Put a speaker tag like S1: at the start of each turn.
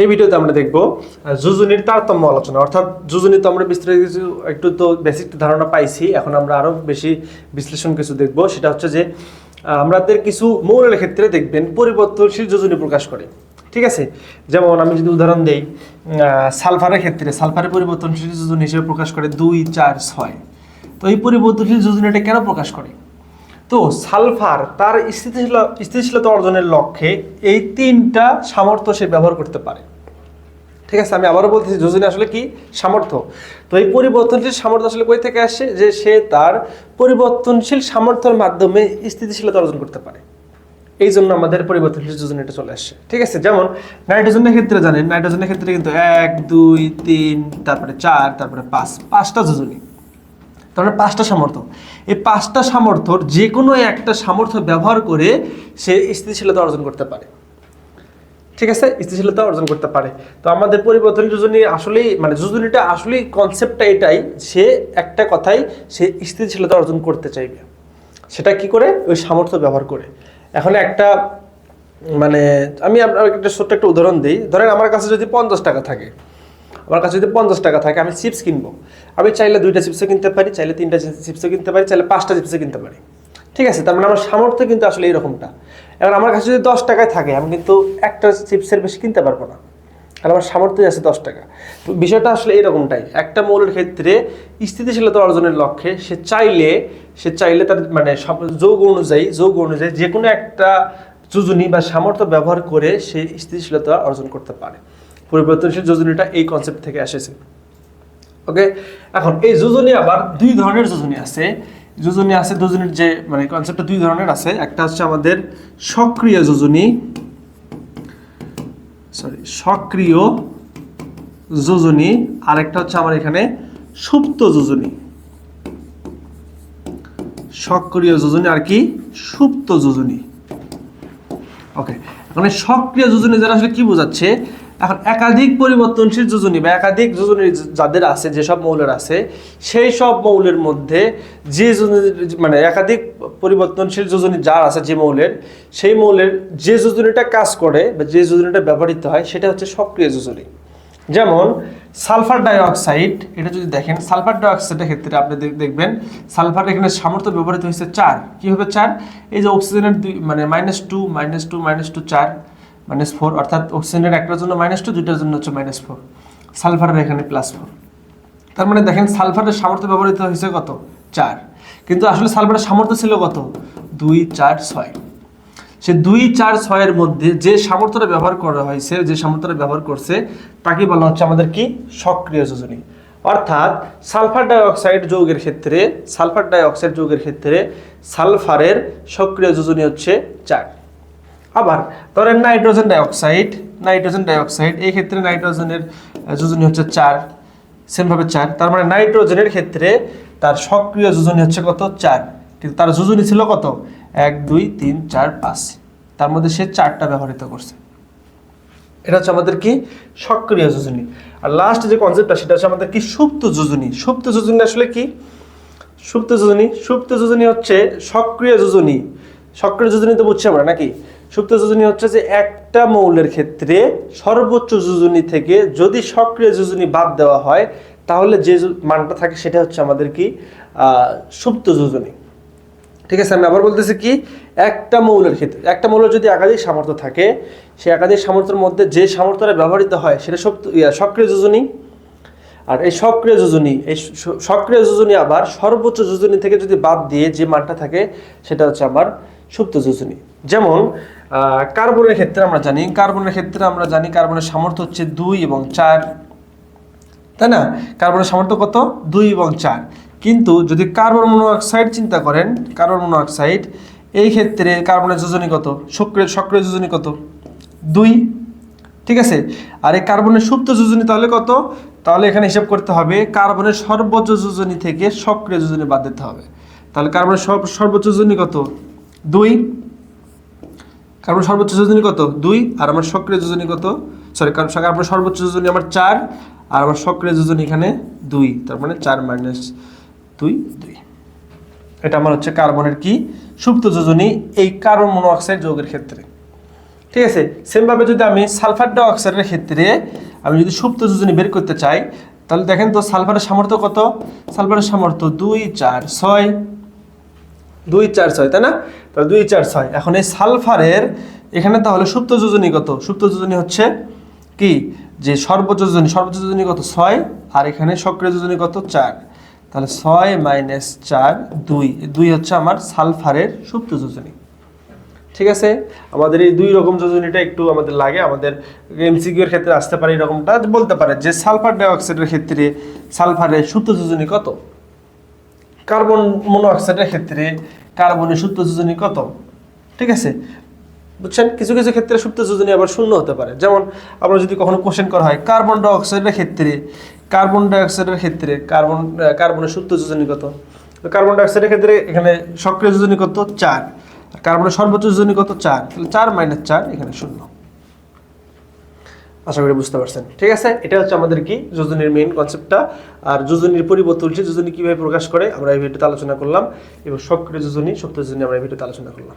S1: এই ভিডিওতে আমরা দেখব যোজনীর তারতম্য আলোচনা। অর্থাৎ যোজনী তো আমরা বিস্তারিত কিছু, একটু তো বেসিক ধারণা পাইছি, এখন আমরা আরও বেশি বিশ্লেষণ কিছু দেখব। সেটা হচ্ছে যে আমাদের কিছু মৌলের ক্ষেত্রে দেখবেন পরিবর্তনশীল যোজনী প্রকাশ করে। ঠিক আছে? যেমন আমি যদি উদাহরণ দেই সালফারের ক্ষেত্রে, সালফারের পরিবর্তনশীল যোজনী হিসেবে প্রকাশ করে দুই, চার, ছয়। তো এই পরিবর্তনশীল যোজনীটা কেন প্রকাশ করে? তো সালফার তার স্থিতিশীল স্থিতিশীলতা অর্জনের লক্ষ্যে এই তিনটা সামর্থ্য সে ব্যবহার করতে পারে। ঠিক আছে, আমি আবারও বলতেছি, যোজনী আসলে কি? সামর্থ্য। তো এই পরিবর্তনশীল সামর্থ্য আসলে কই থেকে আসে? যে সে তার পরিবর্তনশীল সামর্থ্যের মাধ্যমে স্থিতিশীলতা অর্জন করতে পারে। এই জন্য আমাদের পরিবর্তনশীল যোজনীটা চলে আসছে ঠিক আছে, যেমন নাইট্রোজেনের ক্ষেত্রে জানেন, নাইট্রোজেনের ক্ষেত্রে কিন্তু এক, দুই, তিন, তারপরে চার, তারপরে পাঁচ, পাঁচটা যোজনী। তারপরে পাঁচটা সামর্থ্য। এই পাঁচটা সামর্থ্যর যে কোনো একটা সামর্থ্য ব্যবহার করে সে স্থিতিশীলতা অর্জন করতে পারে। ঠিক আছে? স্থিতিশীলতা অর্জন করতে পারে। তো আমাদের পরিবর্তন যোজনী আসলেই মানে যোজনীটা আসলেই কনসেপ্টটা এটাই, সে একটা কথাই সে স্থিতিশীলতা অর্জন করতে চাইবে। সেটা কি করে? ওই সামর্থ্য ব্যবহার করে। এখন একটা মানে আমি আপনার একটা ছোট্ট একটা উদাহরণ দিই। ধরেন আমার কাছে যদি পঞ্চাশ টাকা থাকে, আমার কাছে যদি পঞ্চাশ টাকা থাকে, আমি চিপস কিনবো। আমি চাইলে দুইটা চিপসও কিনতে পারি, চাইলে তিনটা চিপসও কিনতে পারি, চাইলে পাঁচটা চিপসও কিনতে পারি। ঠিক আছে? তার মানে আমার সামর্থ্য কিন্তু আসলে এইরকমটা। এখন আমার কাছে যদি দশ টাকায় থাকে, আমি কিন্তু একটা চিপসের বেশি কিনতে পারব না। আর আমার সামর্থ্য আছে দশ টাকা। তো বিষয়টা আসলে এইরকমটাই একটা মৌলের ক্ষেত্রে স্থিতিশীলতা অর্জনের লক্ষ্যে সে চাইলে সে চাইলে তার মানে সব- যৌগ অনুযায়ী যৌগ অনুযায়ী যে কোনো একটা যোজনী বা সামর্থ্য ব্যবহার করে সে স্থিতিশীলতা অর্জন করতে পারে। পরিবর্তনশীল যোজনীটা এই কনসেপ্ট থেকে এসেছে। ওকে এখন এই যোজনী আবার দুই ধরনের যোজনী আছে। যোজনী আছে, যোজনীর যে মানে কনসেপ্টটা দুই ধরনের আছে। একটা হচ্ছে আমাদের সক্রিয় যোজনী। সরি সক্রিয় যোজনী। আর একটা হচ্ছে আমার এখানে সুপ্ত যোজনী। সক্রিয় যোজনী আর কি? সুপ্ত যোজনী। ওকে মানে সক্রিয় যোজনী যারা আসলে কি বোঝাচ্ছে? এখন একাধিক পরিবর্তনশীল যোজনী বা একাধিক যোজনী যাদের আছে, যেসব মৌলের আছে, সেই সব মৌলের মধ্যে যে মানে একাধিক পরিবর্তনশীল যোজনী যার আছে যে মৌলের, সেই মৌলের যে যোজনীটা কাজ করে বা যে যোজনীটা ব্যবহৃত হয়, সেটা হচ্ছে সক্রিয় যোজনী। যেমন সালফার ডাইঅক্সাইড, এটা যদি দেখেন, সালফার ডাইঅক্সাইডের ক্ষেত্রে আপনি দেখবেন, সালফার এখানে সামর্থ্য ব্যবহৃত হয়েছে চার। কি হবে চার? এই যে অক্সিজেনের দুই মানে minus two minus two minus two চার। মাইনাস ফোর অর্থাৎ অক্সিজেনের একটার জন্য মাইনাস টু দুইটার জন্য হচ্ছে মাইনাস ফোর সালফারের এখানে প্লাস ফোর তার মানে দেখেন সালফারের সামর্থ্য ব্যবহৃত হয়েছে কত? চার। কিন্তু আসলে সালফারের সামর্থ্য ছিল কত? দুই, চার, ছয়। সে দুই, চার, ছয়ের মধ্যে যে সামর্থ্যটা ব্যবহার করা হয়েছে, যে সামর্থ্যটা ব্যবহার করছে, তাকে বলা হচ্ছে আমাদের কি? সক্রিয় যোজনী। অর্থাৎ সালফার ডাইঅক্সাইড যৌগের ক্ষেত্রে সালফার ডাইঅক্সাইড যৌগের ক্ষেত্রে সালফারের সক্রিয় যোজনী হচ্ছে চার। আবার ধরেন নাইট্রোজেন ডাইঅক্সাইড নাইট্রোজেন ডাইঅক্সাইড, এই ক্ষেত্রে নাইট্রোজেনের যোজনী হচ্ছে চার সেমভাবে চার, তার মানে নাইট্রোজেনের ক্ষেত্রে তার সক্রিয় যোজনী হচ্ছে কত? চার। কিন্তু তার যোজনী ছিল কত? এক, দুই, তিন, চার, পাঁচ। তার মধ্যে সে চারটা ব্যবহৃত করছে। এটা হচ্ছে আমাদের কি? সক্রিয় যোজনী। আর লাস্ট যে কনসেপ্টটা সেটা হচ্ছে আমাদের কি? সুপ্ত যোজনী। সুপ্ত যোজনী আসলে কি? সুপ্ত যোজনী। সুপ্ত যোজনী হচ্ছে সক্রিয় যোজনী। সক্রিয় যোজনী তো বুঝছি আমরা, নাকি? সুপ্ত যোজনী হচ্ছে যে একটা মৌলের ক্ষেত্রে সর্বোচ্চ যোজনী থেকে যদি সক্রিয় যোজনী বাদ দেওয়া হয়, তাহলে যে মানটা থাকে সেটা হচ্ছে আমাদের কি? সুপ্ত যোজনী। ঠিক আছে, আমি আবার বলতেছি কি? একটা মৌলের ক্ষেত্রে একটা মৌলের যদি একাধিক সামর্থ্য থাকে, সেই একাধিক সামর্থ্যের মধ্যে যে সামর্থ্যটা ব্যবহৃত হয়, সেটা সক্রিয় যোজনী। আর এই সক্রিয় যোজনী এই সক্রিয় যোজনী আবার সর্বোচ্চ যোজনী থেকে যদি বাদ দিয়ে যে মানটা থাকে, সেটা হচ্ছে আবার সুপ্ত যোজনী। যেমন কার্বনের ক্ষেত্রে আমরা জানি, কার্বনের ক্ষেত্রে আমরা জানি কার্বনের সামর্থ্য হচ্ছে দুই এবং চার। তাই না? কার্বনের সামর্থ্য কত? দুই এবং চার। কিন্তু যদি কার্বন মনোঅক্সাইড চিন্তা করেন, কার্বন মনোঅক্সাইড এই ক্ষেত্রে কার্বনের যোজনী কত? সক্রিয় সক্রিয় যোজনী কত? দুই। ঠিক আছে? আর এই কার্বনের সুপ্ত যোজনী তাহলে কত? তাহলে এখানে হিসাব করতে হবে, কার্বনের সর্বোচ্চ যোজনী থেকে সক্রিয় যোজনী বাদ দিতে হবে। তাহলে কার্বনের সর্বোচ্চ যোজনী কত? দুই, কার্বন সর্বোচ্চ যোজনী কত? দুই, আর আমার সক্রিয় যোজনী কত? সরি কারণ কার্বন সর্বোচ্চ যোজনী আমার চার, আর আমার সক্রিয় যোজনী এখানে দুই, তার মানে চার মাইনাস দুই দুই। এটা আমার হচ্ছে কার্বনের কি? সুপ্ত যোজনী, এই কার্বন মনোঅক্সাইড যৌগের ক্ষেত্রে। ঠিক ঠিক আছে? সেমভাবে যদি আমি সালফার ডাইঅক্সাইডের ক্ষেত্রে আমি যদি সুপ্ত যোজনী বের করতে চাই, তাহলে দেখেন তো সালফারের সামর্থ্য কত? সালফারের সামর্থ্য দুই, চার, ছয় দুই চার ছয়, তাই না? তাহলে দুই চার ছয়। এখন এই সালফারের, এখানে তাহলে সুপ্ত যোজনী কত? সুপ্ত যোজনী হচ্ছে কি? যে সর্বোচ্চ যোজনী সর্বোচ্চ যোজনী কত? ছয়। আর এখানে সক্রিয় যোজনী কত? চার। তাহলে ছয় মাইনাস চার, দুই। দুই হচ্ছে আমার সালফারের সুপ্ত যোজনী। ঠিক আছে? আমাদের এই দুই রকম যোজনীটা একটু আমাদের লাগে। আমাদের এমসিকিউ এর ক্ষেত্রে আসতে পারে এরকমটা। বলতে পারে যে সালফার ডাইঅক্সাইডের ক্ষেত্রে সালফারের সুপ্ত যোজনী কত? কার্বন মনোঅক্সাইডের ক্ষেত্রে কার্বনের সুপ্ত যোজনী কত? ঠিক আছে? বুঝছেন? কিছু কিছু ক্ষেত্রে সুপ্ত যোজনী আবার শূন্য হতে পারে। যেমন আমরা যদি কখনো কোশ্চেন করা হয়, কার্বন ডাইঅক্সাইডের ক্ষেত্রে, কার্বন ডাইঅক্সাইডের ক্ষেত্রে কার্বন কার্বনের সুপ্ত যোজনী কত? কার্বন ডাইঅক্সাইডের ক্ষেত্রে এখানে সক্রিয় যোজনী কত? চার। কার্বনের সর্বোচ্চ যোজনী কত? চার। তাহলে চার মাইনাস চার এখানে শূন্য। আশা করি বুঝতে পারছেন। ঠিক আছে? এটা হচ্ছে আমাদের কি যোজনীর মেইন কনসেপ্টটা আর যোজনীর পরিবর্তনশীল যোজনী কীভাবে প্রকাশ করে, আমরা এই ভিডিওতে আলোচনা করলাম। এবং সক্রিয় যোজনী সপ্ত যোজনী আমরা এই ভিডিওতে আলোচনা করলাম।